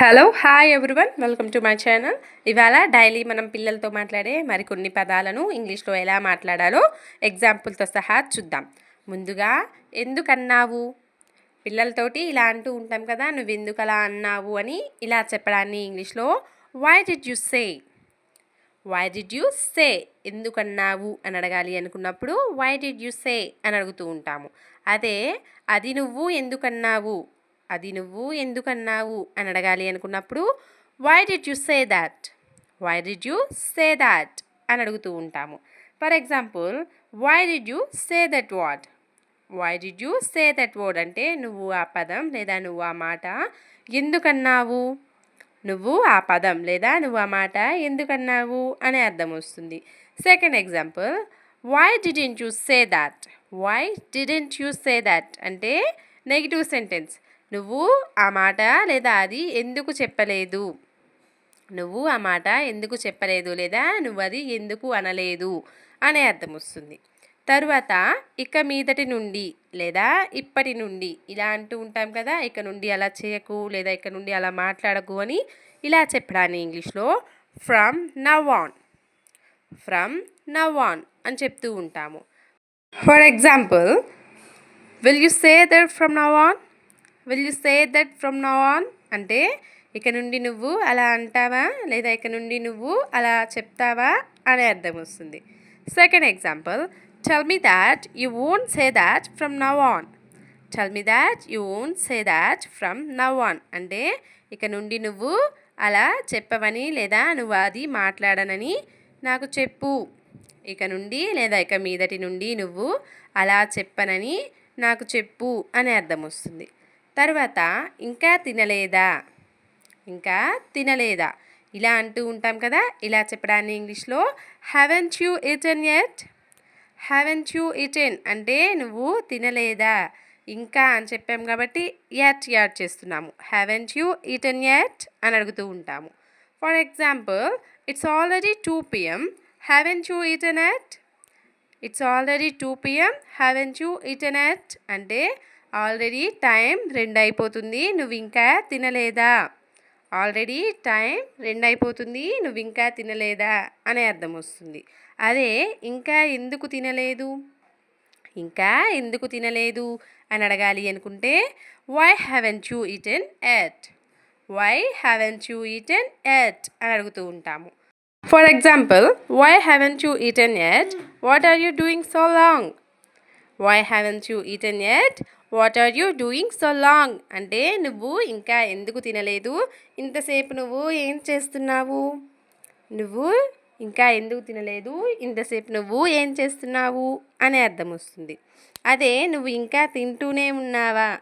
Hello hi everyone welcome to my channel ఇవాళ daily మనం పిల్లలతో మాట్లాడే మరికొన్ని పదాలను ఇంగ్లీష్లో ఎలా మాట్లాడాలో ఎగ్జాంపుల్తో సహా చూద్దాం. ముందుగా ఎందుకన్నావు? పిల్లలతోటి ఇలా అంటూ ఉంటాం కదా నువ్వు ఎందుకు అలా అన్నావు? అని ఇలా చెప్పడాన్ని ఇంగ్లీష్లో why did you say why did you say ఎందుకన్నావు? అని అడగాలి అనుకున్నప్పుడు వై డిడ్ యు సే అని అడుగుతూ ఉంటాము. అదే అది నువ్వు ఎందుకన్నావు? అది నువ్వు ఎందుకన్నావు అని అడగాలి అనుకున్నప్పుడు why did you say that why did you say that అని అడుగుతూ ఉంటాము. For example why did you say that what why did you say that word అంటే నువ్వు ఆ పదం లేదా నువ్వు ఆ మాట ఎందుకన్నావు? నువ్వు ఆ పదం లేదా నువ్వు ఆ మాట ఎందుకన్నావు? అనే అర్థం వస్తుంది. Second example why didn't you say that why didn't you say that అంటే నెగిటివ్ సెంటెన్స్ నువ్వు ఆ మాట లేదా అది ఎందుకు చెప్పలేదు? నువ్వు ఆ మాట ఎందుకు చెప్పలేదు లేదా నువ్వు అది ఎందుకు అనలేదు? అనే అర్థం వస్తుంది. తరువాత ఇక మీదటి నుండి లేదా ఇప్పటి నుండి ఇలా అంటూ ఉంటాం కదా ఇక నుండి అలా చేయకు లేదా ఇక నుండి అలా మాట్లాడకు అని ఇలా చెప్పడాన్ని ఇంగ్లీష్లో from now on. From now on అని చెప్తూ ఉంటాము. For example will you say that from now on? Will you say that from now on అంటే ఇక నుండి నువ్వు అలా అంటావా? లేదా ఇక నుండి నువ్వు అలా చెప్తావా? అనే అర్థం వస్తుంది. Second example tell me that you won't say that from now on tell me that you won't say that from now on అంటే ఇక నుండి నువ్వు అలా చెప్పవని లేదా నువ్వు అది మాట్లాడనని నాకు చెప్పు. ఇక నుండి లేదా ఇక మీదటి నుండి నువ్వు అలా చెప్పనని నాకు చెప్పు అనే అర్థం వస్తుంది. తర్వాత ఇంకా తినలేదా? ఇంకా తినలేదా? ఇలా అంటూ ఉంటాం కదా ఇలా చెప్పడాన్ని ఇంగ్లీష్లో. Haven't you eaten it haven't you eaten అంటే నువ్వు తినలేదా? ఇంకా అని చెప్పాం కాబట్టి యాట్ యాడ్ చేస్తున్నాము. హ్యావెంట్ యూ ఇటెన్ యాట్ అని అడుగుతూ ఉంటాము. For example it's already two PM haven't you eaten it it's already two PM haven't you eaten it అంటే ఆల్రెడీ టైం రెండు అయిపోతుంది నువ్వు ఇంకా తినలేదా? ఆల్రెడీ టైం రెండు అయిపోతుంది నువ్వు ఇంకా తినలేదా? అనే అర్థం వస్తుంది. అదే ఇంకా ఎందుకు తినలేదు? ఇంకా ఎందుకు తినలేదు అని అడగాలి అనుకుంటే why haven't you eaten it why haven't you eaten it అని అడుగుతూ ఉంటాము. For example why haven't you eaten it what are you doing so long why haven't you eaten it what are you doing so long అంటే నువ్వు ఇంకా ఎందుకు తినలేదు? ఇంతసేపు నువ్వు ఏం చేస్తున్నావు? నువ్వు ఇంకా ఎందుకు తినలేదు? ఇంతసేపు నువ్వు ఏం చేస్తున్నావు? అనే అర్థం వస్తుంది. అదే నువ్వు ఇంకా తింటూనే ఉన్నావా?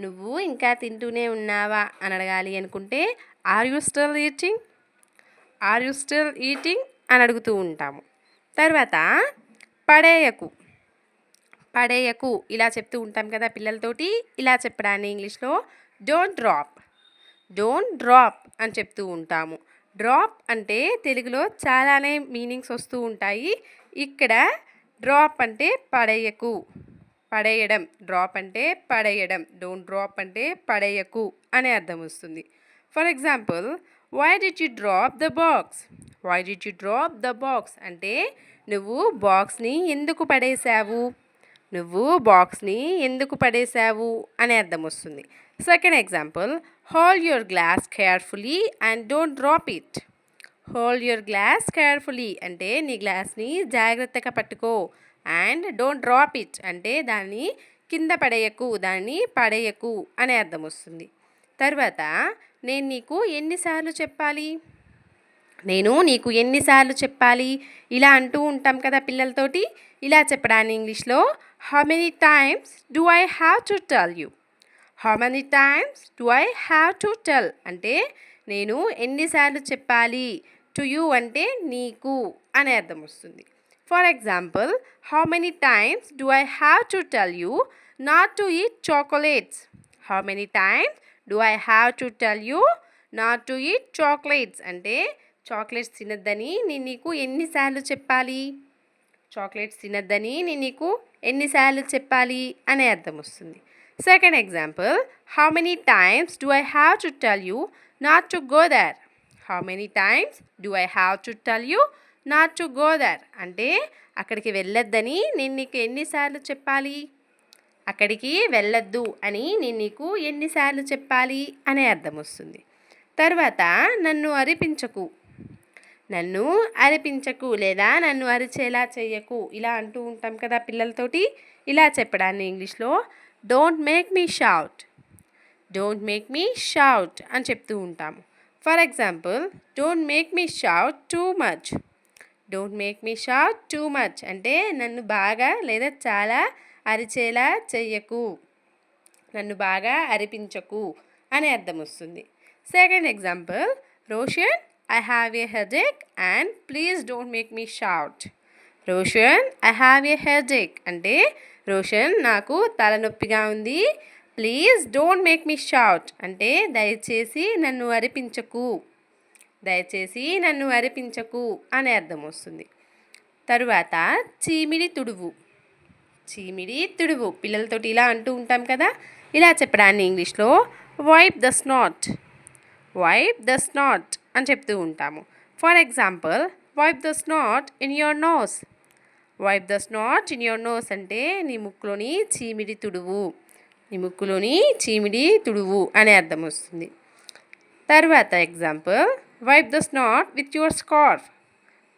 నువ్వు ఇంకా తింటూనే ఉన్నావా? అని అడగాలి అనుకుంటే are you still eating are you still eating అని అడుగుతూ ఉంటాము. తర్వాత పడేయకు. పడేయకు. ఇలా చెప్తూ ఉంటాం కదా పిల్లలతోటి. ఇలా చెప్పడాన్ని ఇంగ్లీష్లో డోంట్ డ్రాప్. డోంట్ డ్రాప్ అని చెప్తూ ఉంటాము. డ్రాప్ అంటే తెలుగులో చాలానే మీనింగ్స్ వస్తూ ఉంటాయి. ఇక్కడ డ్రాప్ అంటే పడేయకు. పడేయడం. డ్రాప్ అంటే పడేయడం. డోంట్ డ్రాప్ అంటే పడేయకు అనే అర్థం వస్తుంది. For example why did you drop the box why did you drop the box అంటే నువ్వు బాక్స్ని ఎందుకు పడేశావు? నువ్వు బాక్స్ని ఎందుకు పడేశావు అనే అర్థం వస్తుంది. Second example hold your glass carefully and don't drop it hold your glass carefully అంటే నీ గ్లాస్ని జాగ్రత్తగా పట్టుకో అండ్ డోంట్ డ్రాప్ ఇట్ అంటే దాన్ని కింద పడేయకు దాన్ని పడేయకు అనే అర్థం వస్తుంది. తర్వాత నేను నీకు ఎన్నిసార్లు చెప్పాలి? నేను నీకు ఎన్నిసార్లు చెప్పాలి? ఇలా అంటూ ఉంటాం కదా పిల్లలతోటి? ఇలా చెప్పడాన్ని ఇంగ్లీష్లో how many times do I have to tell you how many times do I have to tell అంటే నేను ఎన్నిసార్లు చెప్పాలి టు యూ అంటే నీకు అనే అర్థం వస్తుంది. For example how many times do I have to tell you not to eat chocolates how many times do I have to tell you not to eat chocolates అంటే చాక్లెట్స్ తినద్దని నేను నీకు ఎన్నిసార్లు చెప్పాలి? చాక్లెట్స్ తినద్దని నేను నీకు ఎన్నిసార్లు చెప్పాలి అనే అర్థం వస్తుంది. Second example how many times do I have to tell you not to go there how many times do I have to tell you not to go there అంటే అక్కడికి వెళ్ళొద్దని నేను నీకు ఎన్నిసార్లు చెప్పాలి? అక్కడికి వెళ్ళొద్దు అని నేను నీకు ఎన్నిసార్లు చెప్పాలి అనే అర్థం వస్తుంది. తర్వాత నన్ను అరిపించకు నన్ను అరిపించకు లేదా నన్ను అరిచేలా చెయ్యకు. ఇలా అంటూ ఉంటాం కదా పిల్లలతోటి. ఇలా చెప్పడాన్ని ఇంగ్లీష్లో don't make me shout don't make me shout అని చెప్తూ ఉంటాము for example don't make me shout too much don't make me shout too much అంటే నన్ను బాగా లేదా చాలా అరిచేలా చెయ్యకు. నన్ను బాగా అరిపించకు అనే అర్థం వస్తుంది. Second example Roshan I have a headache and please don't make me shout Roshan I have a headache అంటే రోషన్ నాకు తలనొప్పిగా ఉంది. Please don't make me shout అంటే దయచేసి నన్ను అరిపించకు. దయచేసి నన్ను అరిపించకు అనే అర్థం వస్తుంది. తరువాత చీమిడి తుడువు. చీమిడి తుడువు. పిల్లలతోటి ఇలా అంటూ ఉంటాం కదా? ఇలా చెప్పడాన్ని ఇంగ్లీష్లో wipe the snot wipe the snot అని చెప్తూ ఉంటాము. For example wipe the snot in your nose wipe the snot in your nose అంటే నీ ముక్కులోని చీమిడి తుడువు. నీ ముక్కులోని చీమిడి తుడువు అనే అర్థం వస్తుంది. తర్వాత example wipe the snot with your scarf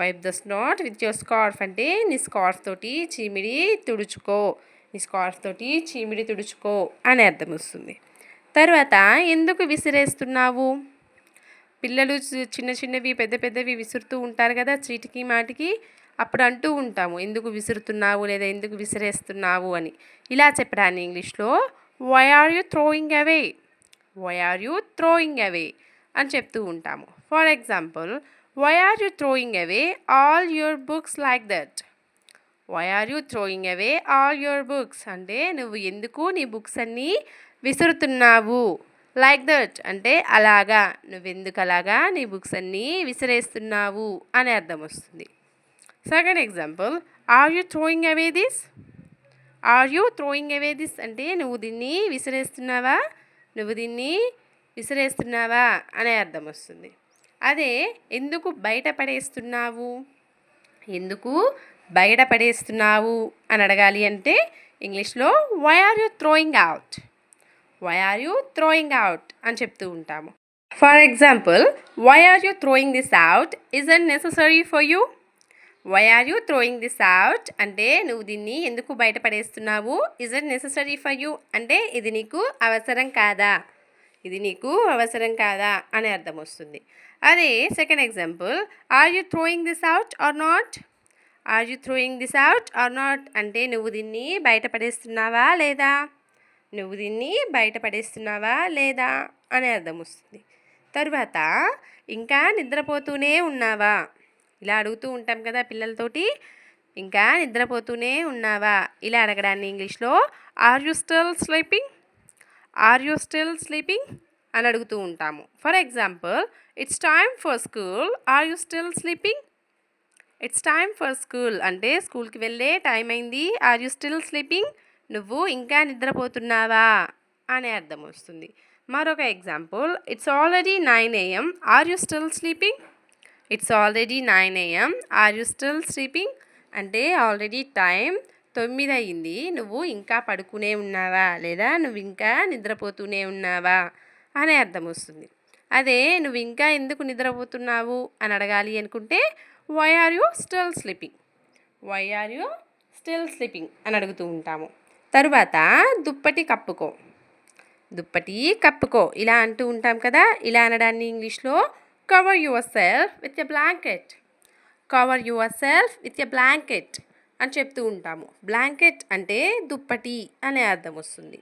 wipe the snot with your scarf అంటే నీ స్కార్ఫ్ తోటి చీమిడి తుడుచుకో. నీ స్కార్ఫ్ తోటి చీమిడి తుడుచుకో అనే అర్థం వస్తుంది. తర్వాత ఎందుకు విసిరేస్తున్నావు? పిల్లలు చి- చిన్న చిన్నవి పెద్ద పెద్దవి విసురుతూ ఉంటారు కదా చీటికి మాటికి అప్పుడు అంటూ ఉంటాము ఎందుకు విసురుతున్నావు లేదా ఎందుకు విసిరేస్తున్నావు అని. ఇలా చెప్పడాన్ని ఇంగ్లీష్లో why are you throwing away why are you throwing away అని చెప్తూ ఉంటాము. For example why are you throwing away all your books like that why are you throwing away all your books అంటే నువ్వు ఎందుకు నీ బుక్స్ అన్నీ విసురుతున్నావు? Like that అంటే అలాగా నువ్వెందుకు అలాగా నీ బుక్స్ అన్నీ విసిరేస్తున్నావు అనే అర్థం వస్తుంది. Second example are you throwing away this are you throwing away this అంటే నువ్వు దీన్ని విసిరేస్తున్నావా? నువ్వు దీన్ని విసిరేస్తున్నావా? అనే అర్థం వస్తుంది. అదే ఎందుకు బయట పడేస్తున్నావు? ఎందుకు బయట పడేస్తున్నావు అని అడగాలి అంటే ఇంగ్లీష్లో why are you throwing out why are you throwing out అని చెప్తూ ఉంటాము. For example why are you throwing this out is unnecessary for you why are you throwing this out అంటే నువ్వు దీన్ని ఎందుకు బయటపడేస్తున్నావు? Is unnecessary for you అంటే ఇది నీకు అవసరం కాదా? ఇది నీకు అవసరం కాదా? అని అర్థం వస్తుంది. అదే second example are you throwing this out or not are you throwing this out or not అంటే నువ్వు దీన్ని బయటపడేస్తున్నావా లేదా? నువ్వు దీన్ని బయటపడేస్తున్నావా లేదా అని అర్థం వస్తుంది. తరువాత ఇంకా నిద్రపోతూనే ఉన్నావా? ఇలా అడుగుతూ ఉంటాం కదా పిల్లలతోటి. ఇంకా నిద్రపోతూనే ఉన్నావా? ఇలా అడగడాన్ని ఇంగ్లీష్లో are you still sleeping are you still sleeping అని అడుగుతూ ఉంటాము. For example it's time for school are you still sleeping it's time for school అంటే స్కూల్కి వెళ్ళే టైం అయింది. ఆర్ యూ స్టిల్ స్లీపింగ్ నువ్వు ఇంకా నిద్రపోతున్నావా? అనే అర్థం వస్తుంది. మరొక example it's already nine AM are you still sleeping it's already nine AM are you still sleeping అంటే ఆల్రెడీ టైం తొమ్మిది అయింది నువ్వు ఇంకా పడుకునే ఉన్నావా? లేదా నువ్వు ఇంకా నిద్రపోతూనే ఉన్నావా? అనే అర్థం వస్తుంది. అదే నువ్వు ఇంకా ఎందుకు నిద్రపోతున్నావు? అని అడగాలి అనుకుంటే why are you still sleeping why are you still sleeping అని అడుగుతూ ఉంటాము. తరువాత దుప్పటి కప్పుకో. దుప్పటి కప్పుకో. ఇలా అంటూ ఉంటాం కదా ఇలా అనడాన్ని ఇంగ్లీష్లో cover yourself with a blanket cover yourself with a blanket అని చెప్తూ ఉంటాము. బ్లాంకెట్ అంటే దుప్పటి అనే అర్థం వస్తుంది.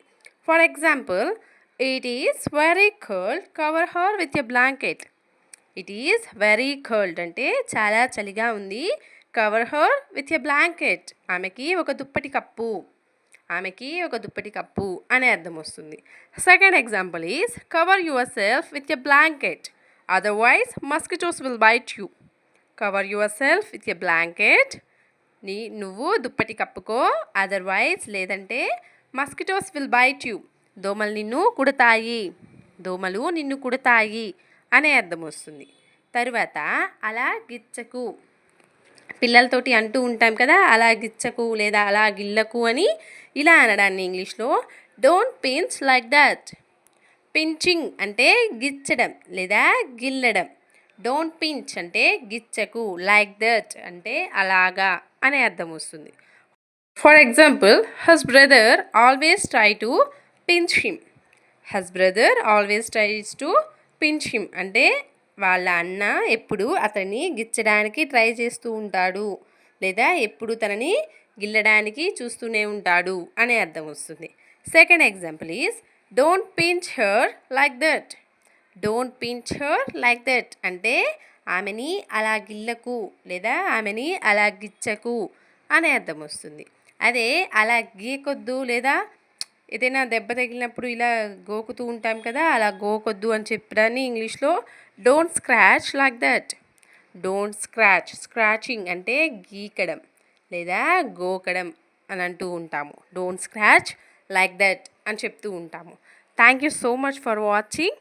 For example it is very cold cover her with a blanket it is very cold అంటే చాలా చలిగా ఉంది cover her with a blanket ఆమెకి ఒక దుప్పటి కప్పు. ఆమెకి ఒక దుప్పటి కప్పు అనే అర్థం వస్తుంది. Second example is cover yourself with a blanket otherwise mosquitoes will bite you cover yourself with a blanket నీ నువ్వు దుప్పటి కప్పుకో అదర్వైజ్ లేదంటే మస్కిటోస్ విల్ బైట్ యూ దోమలు నిన్ను కుడతాయి. దోమలు నిన్ను కుడతాయి అనే అర్థం వస్తుంది. తరువాత అలా గిచ్చకు. పిల్లలతోటి అంటూ ఉంటాం కదా అలా గిచ్చకు లేదా అలా గిల్లకు అని ఇలా అనడాన్ని ఇంగ్లీష్లో. Don't pinch like that pinching అంటే గిచ్చడం లేదా గిల్లడం. డోంట్ పించ్ అంటే గిచ్చకు లైక్ దట్ అంటే అలాగా అనే అర్థం వస్తుంది. For example his brother always try to pinch him his brother always tries to pinch him అంటే వాళ్ళ అన్న ఎప్పుడు అతన్ని గిచ్చడానికి ట్రై చేస్తూ ఉంటాడు. లేదా ఎప్పుడు తనని గిల్లడానికి చూస్తూనే ఉంటాడు అనే అర్థం వస్తుంది. Second example is don't pinch her like that don't pinch her like that అంటే ఆమెని అలా గిల్లకు లేదా ఆమెని అలా గిచ్చకు అనే అర్థం వస్తుంది. అదే అలా గీకొద్దు లేదా ఏదైనా దెబ్బ తగిలినప్పుడు ఇలా గోకుతూ ఉంటాం కదా అలా గోకొద్దు అని చెప్పడాన్ని ఇంగ్లీష్లో don't scratch like that don't scratch scratching అంటే గీకడం లేదా గోకడం అని అంటూ ఉంటాము. డోంట్ స్క్రాచ్ లైక్ దట్ అని చెప్తూ ఉంటాము. Thank you so much for watching